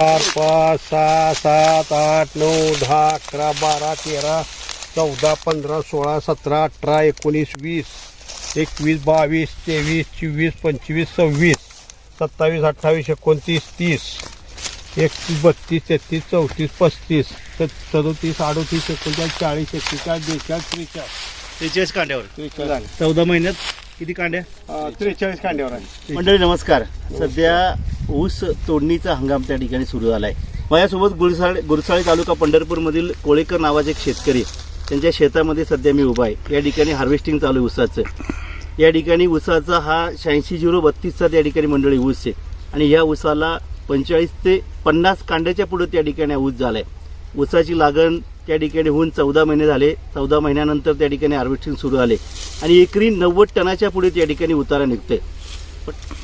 चार पाच सहा सात आठ नऊ दहा अकरा बारा तेरा चौदा पंधरा सोळा सतरा अठरा एकोणीस वीस एकवीस बावीस तेवीस चोवीस पंचवीस सव्वीस सत्तावीस अठ्ठावीस एकोणतीस तीस एकतीस बत्तीस तेहतीस चौतीस पस्तीस सत- सदोतीस अडोतीस एकोणचाळीस चाळीस एक्केचाळीस बेचाळीस त्रेचाळीस. त्रेचाळीस कांड्यावर. त्रेचाळीस. चौदा महिन्यात किती कांड्या? त्रेचाळीस कांड्यावर आहे. मंडळी नमस्कार. सध्या ऊस तोडणीचा हंगाम त्या ठिकाणी सुरू झाला आहे माझ्यासोबत गुरसाळे गुरसाळे तालुका पंढरपूरमधील कोळेकर नावाचे एक शेतकरी त्यांच्या शेतामध्ये सध्या मी उभा आहे. या ठिकाणी हार्वेस्टिंग चालू आहे ऊसाचं. या ठिकाणी ऊसाचा हा शहाऐंशी झिरो बत्तीसचा त्या ठिकाणी मंडळी ऊस आहे. आणि ह्या ऊसाला पंचेचाळीस ते पन्नास कांड्याच्या पुढे त्या ठिकाणी हा ऊस झाला आहे ऊसाची लागण त्या ठिकाणी होऊन चौदा महिने झाले. चौदा महिन्यानंतर त्या ठिकाणी हार्वेस्टिंग सुरू झाले. आणि एकरी नव्वद टनाच्या पुढे त्या ठिकाणी उतारा निघतोय.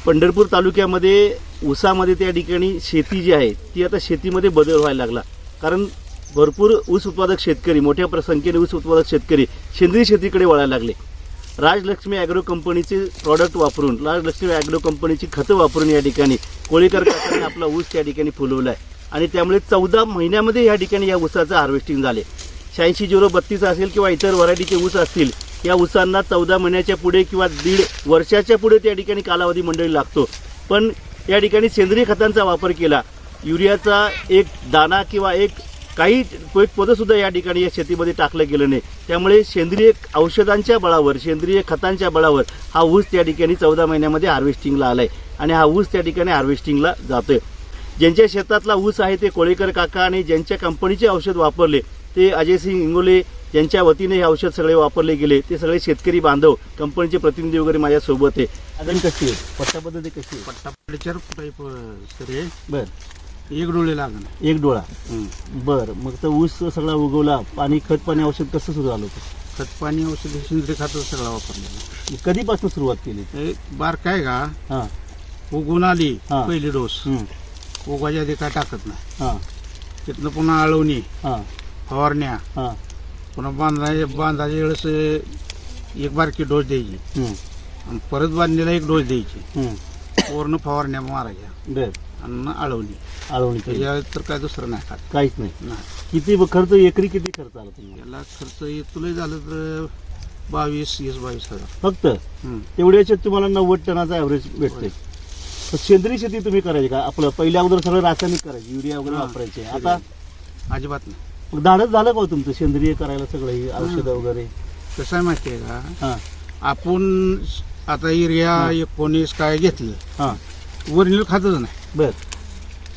पंढरपूर तालुक्यामध्ये ऊसामध्ये त्या ठिकाणी शेती जी आहे ती आता शेतीमध्ये बदल व्हायला लागला. कारण भरपूर ऊस उत्पादक शेतकरी मोठ्या संख्येने ऊस उत्पादक शेतकरी सेंद्रिय शेतीकडे वळायला लागले. राजलक्ष्मी ॲग्रो कंपनीचे प्रॉडक्ट वापरून राजलक्ष्मी ॲग्रो कंपनीची खतं वापरून या ठिकाणी कोळीकर काकांनी आपला ऊस त्या ठिकाणी फुलवला आहे आणि त्यामुळे चौदा महिन्यामध्ये या ठिकाणी या ऊसाचं हार्वेस्टिंग झाले. शहाऐंशी झिरो बत्तीस असेल किंवा इतर व्हरायटीचे ऊस असतील या ऊसांना चौदा महिन्याच्या पुढे किंवा दीड वर्षाच्या पुढे त्या ठिकाणी कालावधी मंडळी लागतो. पण या ठिकाणी सेंद्रिय खतांचा वापर केला. युरियाचा एक दाना किंवा एक काही एक पोतं या ठिकाणी या शेतीमध्ये टाकलं गेलं नाही. त्यामुळे सेंद्रिय औषधांच्या बळावर सेंद्रिय खतांच्या बळावर हा ऊस त्या ठिकाणी चौदा महिन्यामध्ये हार्वेस्टिंगला आला आहे आणि हा ऊस त्या ठिकाणी हार्वेस्टिंगला जातो आहे ज्यांच्या शेतातला ऊस आहे ते कोळेकर काका आणि ज्यांच्या कंपनीचे औषध वापरले ते अजयसिंग इंगोले ज्यांच्या वतीने हे औषध सगळे वापरले गेले. ते सगळे शेतकरी बांधव कंपनीचे प्रतिनिधी वगैरे माझ्यासोबत आहे. अजून कशी आहे? पट्टा पद्धती कशी आहे? पट्टापडीच्या टाईप सर हे? बर. एक डोळे लागण एक डोळा. बर मग तर ऊस सगळा उगवला पाणी खत पाणी औषध कसं सुरू झालं होतं? खत पाणी औषध सेंद्रिय खातं सगळं वापरलेलं कधीपासून सुरुवात केली? हे बार काय का? हां. उगवून आली हा. पहिली डोस. हं, उगवायच्या आधी काय टाकत नाही. हां. तिथनं पुन्हा आळवणी हां. फवारण्या हां. पुन्हा बांधाय बांधायच्या वेळेस एक बारकी डोस द्यायची. हं, आणि परत बांधलेला एक डोस द्यायची. हं. वरनं फवारण्या मारायच्या. बर. आणि आळवणी. आळवणी केली. त्याच्या तर काय दुसरं नाही खात. काहीच नाही. नाही. किती ब- खर्च एकरी किती खर्च आला तुम्हाला? याला खर्च तुला झालं तर बावीस वीस बावीस हजार. फक्त? हम्म. तेवढ्या याच्यात तुम्हाला नव्वद टनाचा ॲव्हरेज भेटते सेंद्रिय शेती तुम्ही करायची का? आपलं पहिल्या अगोदर सगळं रासायनिक करायची युरिया वगैरे हा. वापरायचे. आता अजिबात नाही. मग झालं का हो तुमचं सेंद्रिय करायला सगळं हे औषधं वगैरे? कसं आहे माहिती आहे का? हां. आपण आता युरिया एकोणीस काय घेतलं हां. ओरिजिनल खातच नाही. बर.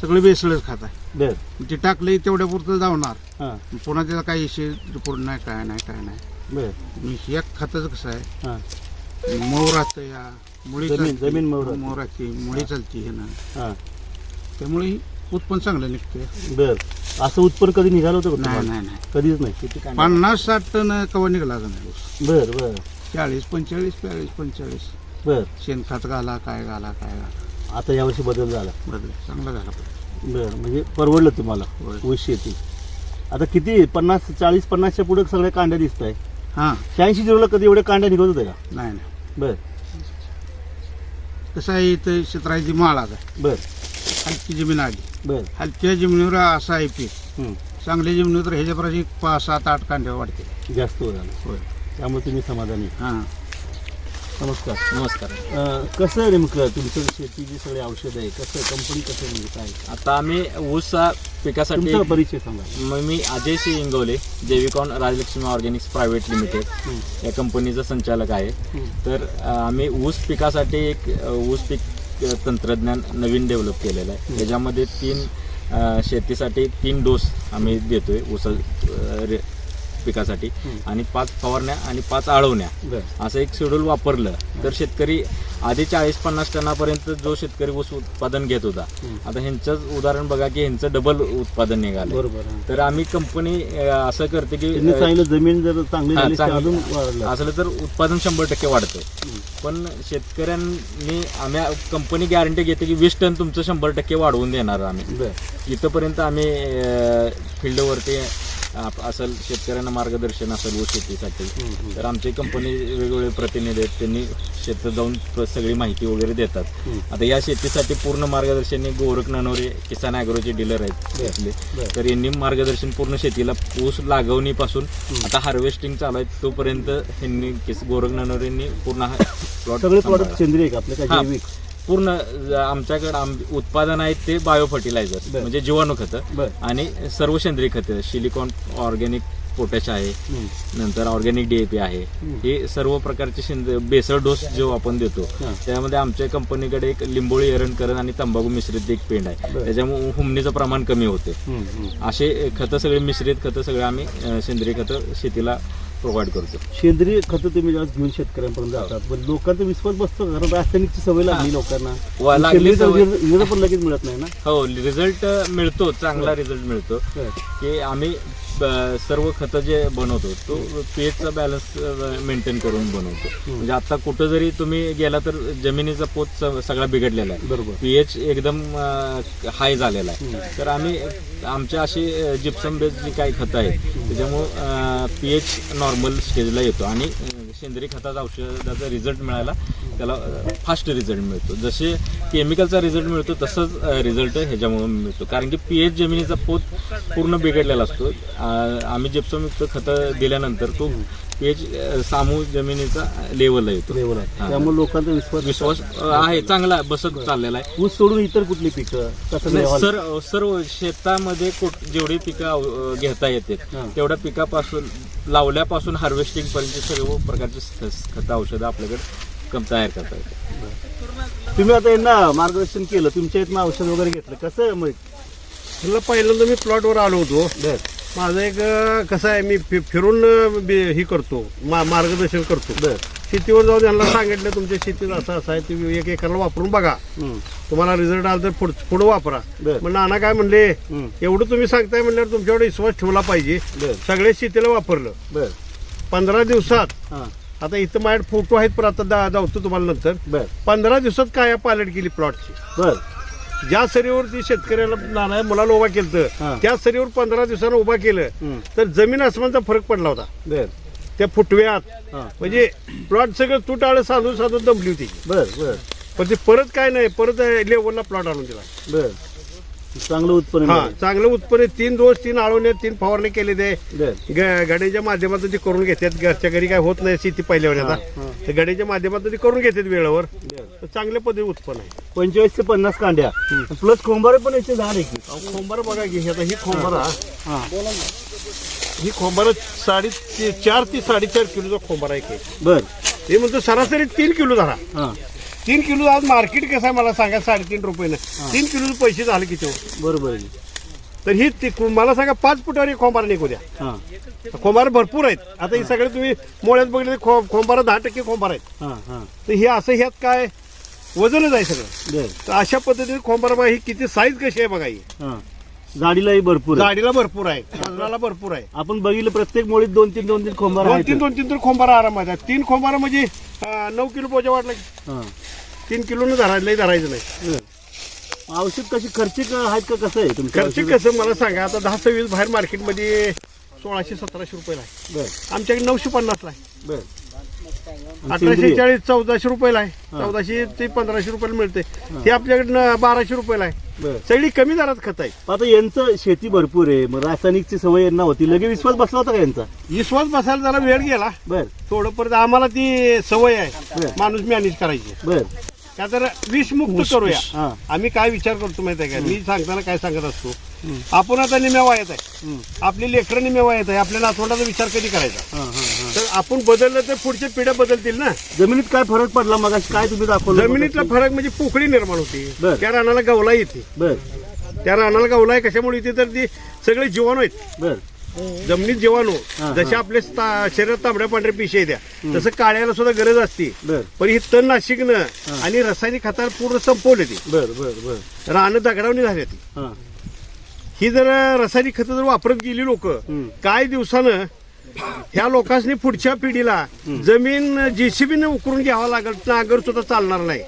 सगळं बेसळच खात आहे. बर. ते टाकलं तेवढ्या पुरतं जावणार. हां. पुन्हा त्याचा काही इशे रिपोर्ट नाही काय नाही काय नाही. बर. मी हे खताचं कसं आहे? हां. मऊ राहतं या. मुळी जमीन- चालते. राहते मुळी चालते हे ना. हां. त्यामुळे उत्पन्न चांगलं निघते बर. असं उत्पन्न कधी निघालं होतं का नाही तुम्हाला? नाही नाही कधीच नाही? पन्नास साठ टन कवा निघाला का नाही ऊस? बर बर. चाळीस पंचेचाळीस चाळीस पंचेचाळीस. बर. शेणखत घाला काय घाला काय घाला. आता यावर्षी बदल झाला. बदल चांगला झाला बर म्हणजे परवडलं तुम्हाला होय. ऊस शेती? आता किती पन्नास चाळीस पन्नासच्या पुढे सगळे कांड्या दिसत आहे हां. शहाऐंशी झिरोला कधी एवढे कांड्या निघत होते का? नाही नाही. बर. कसं आहे इथं क्षेत्राची माळ आता. बर. हलकी जमीन आली. बर. हलक्या जमिनीवर असं आहे पीक. हं. चांगल्या जमिनीवर तर ह्याच्यापर्यंत पाच सात आठ कांड्या वाढते जास्त झालं होय. त्यामुळे तुम्ही समाधानी. हां. नमस्कार. नमस्कार. अं, कसं आहे नेमकं तुमचं शेतीची सगळी औषध आहे कसं कंपनी कसं आहे म्हणजे काय आता आम्ही ऊस पिकासाठी तुमचा परिचय सांगा. मग मी Ajay Singh Ingawale Jaivicon Rajlakshmi organics private limited हं. या कंपनीचा संचालक आहे. हं. तर अ, आम्ही ऊस पिकासाठी एक अ, ऊस पीक अ, तंत्रज्ञान नवीन डेव्हलप केलेलं आहे. याच्यामध्ये तीन अ, शेतीसाठी तीन डोस आम्ही देतोय ऊस अ, रे- पिकासाठी. आणि पाच फवारण्या आणि पाच आळवण्या असं एक शेड्यूल वापरलं तर शेतकरी आधी चाळीस पन्नास टनापर्यंत जो शेतकरी ऊस उत्पादन घेत होता. आता ह्यांचंच उदाहरण बघा की ह्यांचं डबल उत्पादन निघालं बरोबर. तर आम्ही कंपनी असं करते की जमीन जर चांगली असलं तर उत्पादन शंभर टक्के वाढतं. पण शेतकऱ्यांनी आम्ही कंपनी गॅरंटी घेते की वीस टन तुमचं शंभर टक्के वाढवून देणार आम्ही इथंपर्यंत आम्ही फील्डवरती असेल शेतकऱ्यांना मार्गदर्शन असेल ऊस शेतीसाठी तर आमची कंपनी वेगवेगळे प्रतिनिधी आहेत त्यांनी शेतात जाऊन सगळी माहिती वगैरे देतात. आता या शेतीसाठी पूर्ण मार्गदर्शन गोरख ननवरे किसान ॲग्रोचे डीलर आहेत इथले तर यांनी मार्गदर्शन पूर्ण शेतीला ऊस लागवणीपासून आता हार्वेस्टिंग चालू आहे तोपर्यंत किस- गोरख ननवरेंनी पूर्ण प्लॉट सगळे सांभाळला. प्रॉडक्ट सेंद्रिय पूर्ण आमच्याकडे आम- उत्पादन आहेत ते बायो फर्टिलायझर. म्हणजे जीवाणू खतं. आणि सर्व सेंद्रिय खतं सिलिकॉन ऑर्गॅनिक पोटॅश आहे नंतर ऑर्गॅनिक डीएपी आहे हे सर्व प्रकारचे सेंद्रिय बेसळ डोस जो आपण देतो. त्यामध्ये आमच्या कंपनीकडे एक लिंबोळी एरणकरण आणि तंबाखू मिश्रित एक पेंड आहे. त्याच्यामुळे हुमणीचं प्रमाण कमी होते. असे खतं सगळे मिश्रित खतं सगळे आम्ही सेंद्रिय खतं शेतीला प्रोव्हाइड करतो. सेंद्रिय खतं तुम्ही जेव्हा घेऊन शेतकऱ्यांपर्यंत जातात. पण लोकांचा विश्वास बसतो? कारण रासायनिकची सवय लागली लोकांना. लागली. रिझल्ट पण लगेच मिळत नाही ना? हो रिझल्ट मिळतो चांगला रिझल्ट मिळतो. की आम्ही सर्व खतं जे बनवतो तो पीएचचा बॅलन्स मेंटेन करून बनवतो. म्हणजे आता कुठं जरी तुम्ही गेला तर जमिनीचा पोत सगळा बिघडलेला आहे. बरोबर. पीएच एकदम हाय झालेला आहे. तर आम्ही आमच्या अशी जिप्सम बेस जी काही खतं आहेत त्याच्यामुळं पीएच नॉर्मल स्टेजला येतो. आणि सेंद्रिय खताचा औषधाचा रिझल्ट मिळायला त्याला फास्ट रिझल्ट मिळतो. जसे केमिकलचा रिझल्ट मिळतो तसंच रिझल्ट ह्याच्यामुळे मिळतो. कारण की पीएच जमिनीचा पोत पूर्ण बिघडलेला असतो. आम्ही जिप्समयुक्त खतं दिल्यानंतर तो पीएच सामू जमिनीचा लेवलला येतो. त्यामुळे लोकांचा विश्वास विश्वास आहे. चांगला बसत चाललेला आहे. ऊस सोडून इतर कुठली पिकं? सर सर्व शेतामध्ये जेवढी पिकं घेता येतात हा. तेवढ्या पिकापासून लावल्यापासून हार्वेस्टिंग पर्यंत सर्व प्रकारचे खतं औषधं आपल्याकडे कम तयार करता येतात. तुम्ही आता यांना मार्गदर्शन केलं तुमच्या इथनं औषध वगैरे घेतलं कसं मग? म्हणलं पहिल्यांदा मी प्लॉटवर आलो होतो. बर. माझं एक कसं आहे मी फिरून हे करतो मा- मार्गदर्शन करतो. बर. शेतीवर जाऊन त्यांना सांगितलं तुमच्या शेतीत असं असं आहे तुम्ही एक एकरला वापरून बघा. तुम्हाला रिझल्ट आला तर पुढ- पुढं वापरा. बर. मग नाना काय म्हणले. एवढं तुम्ही सांगताय म्हणल्यावर तुमच्याकडे विश्वास ठेवला पाहिजे. बर. सगळ्या शेतीला वापरलं. बर. पंधरा दिवसात हां. आता इथं माझ्याकडे फोटो आहेत पण आता दा- तुम्हाला नंतर. बर. पंधरा दिवसात काय पालट केली प्लॉटची बर. ज्या सरीवर ती शेतकऱ्याला नाना मुलाला उभा हा. केलं त्या सरीवर पंधरा दिवसानं उभा केलं. तर जमीन आसमानचा फरक पडला होता. बर. त्या फुटव्यात. म्हणजे प्लॉट सगळं तुटाळं साधून साधून दमली होती. बर बर. पण ते परत काय नाही परत लेवलला प्लॉट आणून दिला. बर. चांगलं उत्पन्न हा मिळालं. चांगलं उत्पन्न तीन डोस तीन आळवणे तीन फवारणी केले ते. बर. ग- गाड्यांच्या माध्यमातून ते करून घेतात घरच्या घरी काय होत नाही शेती पहिल्यावर आता. तर गाड्यांच्या माध्यमातून ते करून घेतात वेळेवर. तर चांगल्या पद्धतीने उत्पन्न आहे. पंचेचाळीस ते पन्नास कांड्या. प्लस खोंबारे पण याचे झाड आहे की? खोंबार बघा की आता ही खोंबारा हां ही खोंबारा साडे ते- चार ते साडेचार किलोचा खोंबारा आहे की. बर. हे म्हणतो सरासरी तीन किलो धरा. हां. तीन किलो आज मार्केट कसं आहे मला सांगा साडेतीन रुपयानं तीन किलोचे पैसे झाले किती हो? बरोबर आहे. तर ही ती- मला सांगा पाच फुटावर एक खोंबारा निघू द्या. हां. खोंबार भरपूर आहेत. आता हे सगळे तुम्ही मोळ्यात बघितले खो खोंबारा दहा टक्के खोंबार आहेत. हां हां. तर हे असं ह्यात काय? वजनच आहे सगळं. बर. तर अशा पद्धतीने खोंबार बघा ही किती साईज कशी आहे बघा ही. हां. जाडीलाही भरपूर आहे. गाडीला भरपूर आहे. वजनाला भरपूर आहे. आपण बघितलं प्रत्येक मोळीत दोन तीन दोन तीन खोंबार दोन आहेत. तीन दोन तीन तर खोंबारा आरामात आहे तीन खोंबारा म्हणजे अं, नऊ किलो पोचा वाटला की हां. तीन किलोनं धरायचं नाही धरायचं नाही. बर. औषध कशी खर्चिक आहेत का कसं आहे तुमचं खर्च औषध? कसं मला सांगा. आता दहा सव्वीस बाहेर मार्केटमध्ये सोळाशे सतराशे रुपयाला आहे. बर. आमच्याकडे नऊशे पन्नासला आहे. बर. अठराशे? चाळीस चौदाशे रुपयाला आहे. चौदाशे ते पंधराशे रुपयाला मिळते. ते आपल्याकडनं बाराशे रुपयाला आहे. सगळी कमी दरात खत आहे. आता यांचं शेती भरपूर आहे. मग रासायनिकची सवय यांना होती. लगे विश्वास बसला होता का यांचा? विश्वास बसायला जरा वेळ गेला. बर. थोडं परत आम्हाला ती सवय आहे. माणूस मॅनेज करायची. बर. का तर विषमुक्त करूया. आम्ही काय विचार करतो माहिती आहे का मी सांगताना काय सांगत असतो? आपण आता निम्या वयात आहे. आपली लेकरं निम्या वयात आहे. आपल्या नातवंडाचा विचार कधी करायचा? तर आपण बदललं तर पुढच्या पिढ्या बदलतील ना? जमिनीत काय फरक पडला मग काय तुम्ही दाखवलं जमिनीतला फरक म्हणजे पोकळी निर्माण होते. त्या रानाला गवला येते. बर. त्या रानाला गवला आहे कशामुळे येते? तर ती सगळे जीवाणू आहेत. बर. जमिनीत जीवाणू जसे आपले शरीरात तांबड्या पांढऱ्या पिशे येत्या तसं काळ्याला सुद्धा गरज असते. पण ही तण नाशिकनं आणि रासायनिक खताला पूर्ण संपवले ती. रानं दगडावणी झाली ती. हां. जर रासायनिक खतं जर वापरत गेली लोक. काय दिवसानं ह्या लोकांनी पुढच्या पिढीला जमीन जेसीबीने उकरून घ्यावा लागेल नागर सुद्धा चालणार नाही.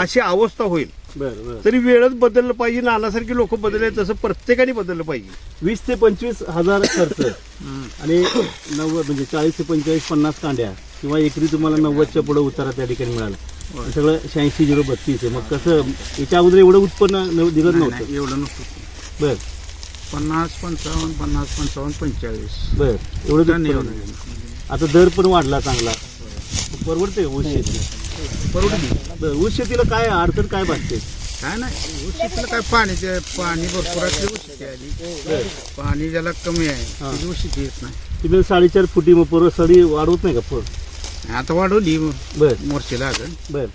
अशी अवस्था होईल. तरी वेळच बदललं पाहिजे नानासारखी लोक बदलले तसं प्रत्येकाने बदललं पाहिजे. वीस ते पंचवीस हजार खर्च आणि नव्वद म्हणजे चाळीस ते पंचेचाळीस पन्नास कांड्या किंवा एकरी तुम्हाला नव्वदच्या पुढे उतारा त्या ठिकाणी मिळाला. सगळं शहाऐंशी झिरो बत्तीस आहे. मग कसं याच्या अगोदर एवढं उत्पन्न न- दिलं नव्हतं. नाही, एवढं नसतं. बर. पन्नास पंचावन्न पन्नास पंचावन्न पंचेचाळीस. बर एवढं उत्पन्न. आता दर पण वाढला चांगला. परवडते ऊस शेती परवडली बरं, ऊस शेतीला काय अडचण काय भासते? काय नाही ऊस शेतीला काय पाणी पाणी भरपूर असले ऊस शेती आली पाणी ज्याला कमी आहे हा. त्याची ऊस शेती येत नाही. तुम्ही साडेचार फुटी मग पोरं सडी वाढवत नाही का पोर आता वाढवली बर. मोर्चेला अगं बर.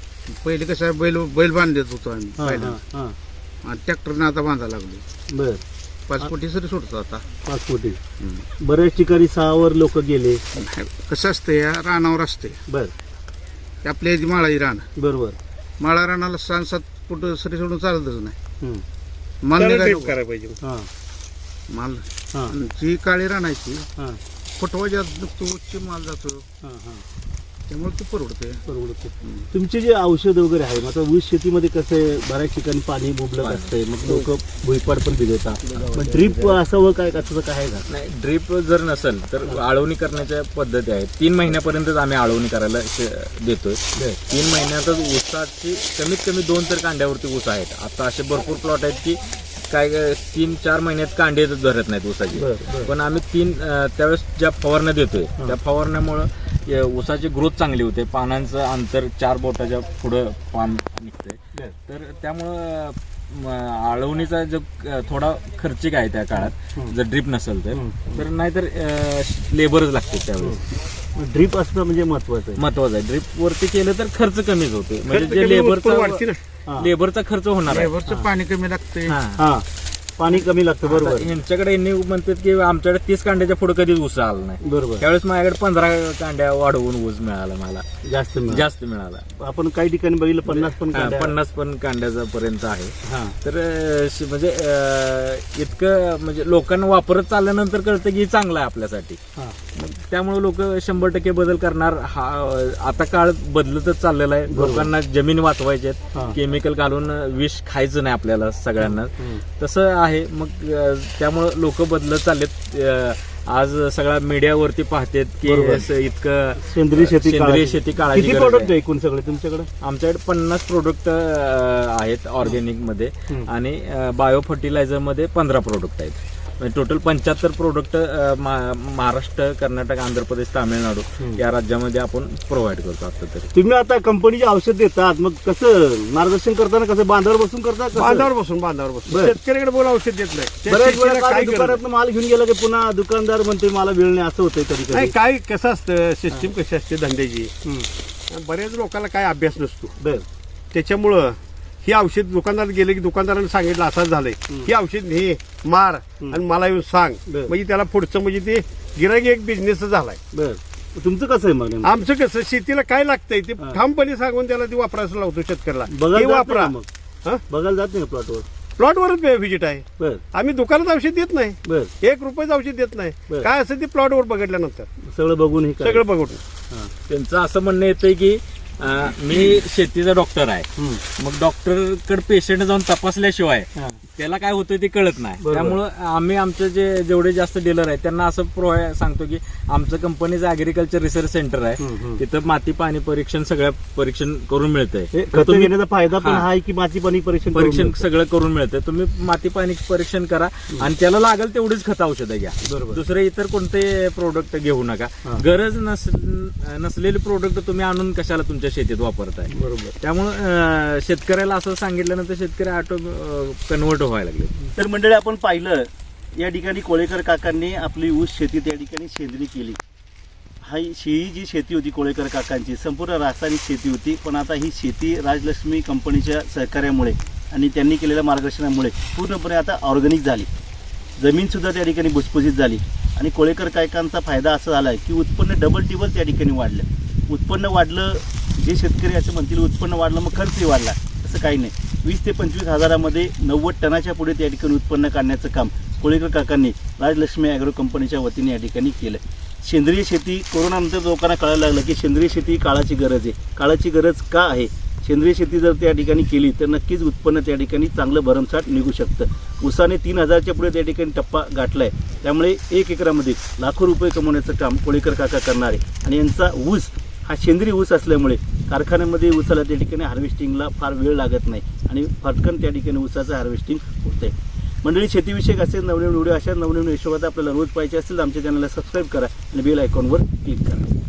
पहिले कसं आहे, बैल बैल बांधत होतो आम्ही हां पहिला हां हां. आणि ट्रॅक्टरने आता बांधायला लागलो. बर. पाच कोटी सरी सोडतो आता. पाच फुटी. बऱ्याच ठिकाणी सहावर लोक गेले. नाही, कसं असतं या रानावर असते. बर. आपल्या इथे माळाची रान. बरोबर. माळा रानाला सहा सात फुट सरी सोडून चालतच नाही. हम्म. माल त्याला निघायला टेप करायला पाहिजे. हां. माल. हां. आणि जी काळी रानायची हां. फुटवा तो उच्च माल जातो. हां हां. त्यामुळे ते परवडते परवडते तुमचे जे औषध वगैरे आहे मग आता ऊस शेतीमध्ये कसं आहे बऱ्याच ठिकाणी पाणी मुबलक असतंय मग लोक भुईपाड पण भिजवतात मग ड्रीप असावं काय कसं काय आहे का? नाही ड्रीप जर नसेल तर आळवणी करण्याच्या पद्धती आहेत. तीन महिन्यापर्यंतच आम्ही आळवणी करायला शे- देतोय. तीन महिन्यातच ऊसाची कमीत कमी दोन तर कांड्यावरती ऊस आहेत. आता असे भरपूर प्लॉट आहेत की काय काय तीन चार महिन्यात कांडे धरत नाहीत ऊसाची. पण आम्ही तीन त्यावेळेस ज्या फवारण्या देतोय त्या फवारण्यामुळं ऊसाची ग्रोथ चांगली होते. पानांचं अंतर चार बोटाच्या पुढं पान निघतंय. तर त्यामुळं आळवणीचा जो थोडा खर्चिक आहे त्या काळात जर ड्रीप नसेल तर. तर नाहीतर लेबरच लागते त्यावेळेस. ड्रीप असणं म्हणजे महत्वाचं आहे. महत्वाचं आहे. ड्रीप वरती केलं तर खर्च कमीच होते म्हणजे जे लेबरचा. लेबरचा खर्च होणार आहे. लेबरचं पाणी कमी लागते हां. हां. पाणी कमी लागतं आता बरोबर. यांच्याकडे यांनी म्हणतात की आमच्याकडे तीस कांड्याच्या पुढे कधीच ऊस आला नाही. बरोबर. त्यावेळेस माझ्याकडे पंधरा कांड्या वाढवून ऊस मिळाला मला. जास्त मिळालं. जास्त मिळाला. आपण काही ठिकाणी बघितलं पन्नास पण हा, कांड्या. पन्नास पण कांड्याचा पर्यंत आहे. हां. तर अं, श- म्हणजे अं, इतकं म्हणजे लोकांना वापरत चालल्यानंतर कळतं की हे चांगलं आहे आपल्यासाठी. हां. त्यामुळे लोक शंभर टक्के बदल करणार. हा आता काळ बदलतच चाललेला आहे. लोकांना जमीन वाचवायचे हा. आहेत केमिकल घालून विष खायचं नाही आपल्याला सगळ्यांना. हम्म. तसं आहे मग अं, त्यामुळं लोक बदलत चाललेत आज सगळ्या मीडियावरती पाहतेत की. असं इतकं सेंद्रिय शेती सेंद्रिय. शेती काळाची किती प्रोडक्ट आहे. आहे एकूण सगळे तुमच्याकडे आमच्याकडे पन्नास प्रोडक्ट आहेत ऑर्गॅनिकमध्ये. आणि बायो फर्टिलायझरमध्ये पंधरा प्रोडक्ट आहेत टोटल पंच्याहत्तर प्रोडक्ट महाराष्ट्र कर्नाटक आंध्र प्रदेश तामिळनाडू. या राज्यामध्ये आपण प्रोव्हाइड करतो आता तरी तुम्ही आता कंपनीचे औषध देतात मग कसं मार्गदर्शन करताना कसं बांधावर बसून करता कसं? बांधावर बसून बांधावर बसून बरं. शेतकऱ्याकडे बोला औषध देत नाही बऱ्याच वेळा काय काय? दुकानात माल घेऊन गेला की पुन्हा दुकानदार म्हणते मला वेळ नाही असं होतंय कधी नाही कधी काय कसं असतं सिस्टीम कशी असते धंद्याची. बऱ्याच लोकांना काय अभ्यास नसतो बर त्याच्यामुळं ही औषध दुकानदार गेले की दुकानदाराने सांगितलं असं झालंय. ही औषध हे मार आणि मला येऊन सांग. म्हणजे त्याला पुढचं म्हणजे ते गिरागी एक बिझनेस झालाय. तुमचं कसं आहे मग? आमचं कसं शेतीला काय लागतंय ते. ठामपणे सांगून त्याला ते वापरायला लावतो शेतकऱ्याला. हे वापरा. मग? हा? बघायला जात नाही प्लॉटवर प्लॉटवरच व्हिजिट आहे. आम्ही दुकानात औषध देत नाही. एक रुपयाचं औषध देत नाही. काय असेल ते प्लॉटवर बघितल्यानंतर. सगळं बघून हे सगळं बघून. त्यांचं असं म्हणणं येतंय की मी शेतीचा डॉक्टर आहे. मग डॉक्टरकडे पेशंट जाऊन तपासल्याशिवाय. त्याला काय होतं ते कळत नाही. त्यामुळं आम्ही आमचे जे जेवढे जास्त डीलर आहेत त्यांना असं प्रोव्हाइड सांगतो की आमचं कंपनीचं ऍग्रिकल्चर रिसर्च सेंटर आहे. तिथं माती पाणी परीक्षण सगळ्या परीक्षण करून मिळतंय तुम्ही फायदा पण हां. आहे की माती पाणी परीक्षण परीक्षण. सगळं करून मिळतंय तुम्ही माती पाणी परीक्षण करा आणि त्याला लागेल तेवढीच खत औषधं घ्या. दुसरे इतर कोणते प्रोडक्ट घेऊ नका. गरज नस नसलेले प्रोडक्ट तुम्ही आणून कशाला तुमच्या शेतीत वापरताय बरोबर त्यामुळं शेतकऱ्याला असं सांगितल्यानंतर शेतकरी ऑटो कन्वर्ट व्हायला लागले. तर मंडळी आपण पाहिलं या ठिकाणी कोळेकर काकांनी आपली ऊस शेती त्या ठिकाणी सेंद्रिय केली. हा ही जी शेती होती कोळेकर काकांची संपूर्ण रासायनिक शेती होती पण आता ही शेती राजलक्ष्मी कंपनीच्या सहकार्यामुळे आणि त्यांनी केलेल्या मार्गदर्शनामुळे पूर्णपणे आता ऑर्गॅनिक झाली. जमीनसुद्धा त्या ठिकाणी भुसभुशीत झाली. आणि कोळेकर कायकांचा फायदा असा झाला आहे की उत्पन्न डबल टिबल त्या ठिकाणी वाढलं. उत्पन्न वाढलं जे शेतकरी असं म्हणतील उत्पन्न वाढलं मग खर्चही वाढला असं काही नाही. वीस ते पंचवीस हजारामध्ये नव्वद टनाच्या पुढे त्या ठिकाणी उत्पन्न काढण्याचं काम कोळेकर काकांनी राजलक्ष्मी ॲग्रो कंपनीच्या वतीने या ठिकाणी केलं सेंद्रिय शेती कोरोनानंतर लोकांना कळायला लागलं की सेंद्रिय शेती ही काळाची गरज आहे. काळाची गरज का आहे? सेंद्रिय शेती जर त्या ठिकाणी केली तर नक्कीच उत्पन्न त्या ठिकाणी चांगलं भरमसाठ निघू शकतं. ऊसाने तीन हजारच्या पुढे त्या ठिकाणी टप्पा गाठला आहे त्यामुळे एक एकरामध्ये लाखो रुपये कमवण्याचं काम कोळीकर काका करणार आहे. आणि यांचा ऊस हा सेंद्रिय ऊस असल्यामुळे कारखान्यामध्ये उसाला त्या ठिकाणी हार्वेस्टिंगला फार वेळ लागत नाही आणि फटकन त्या ठिकाणी उसाचं हार्वेस्टिंग होतं आहे मंडळी शेतीविषयक असेल नवनवीन व्हिडिओ अशा नवनवीन हिशोबात आपल्याला रोज पाहिजे असेल तर आमच्या चॅनलला सबस्क्राईब करा आणि बेल आयकॉनवर क्लिक करा.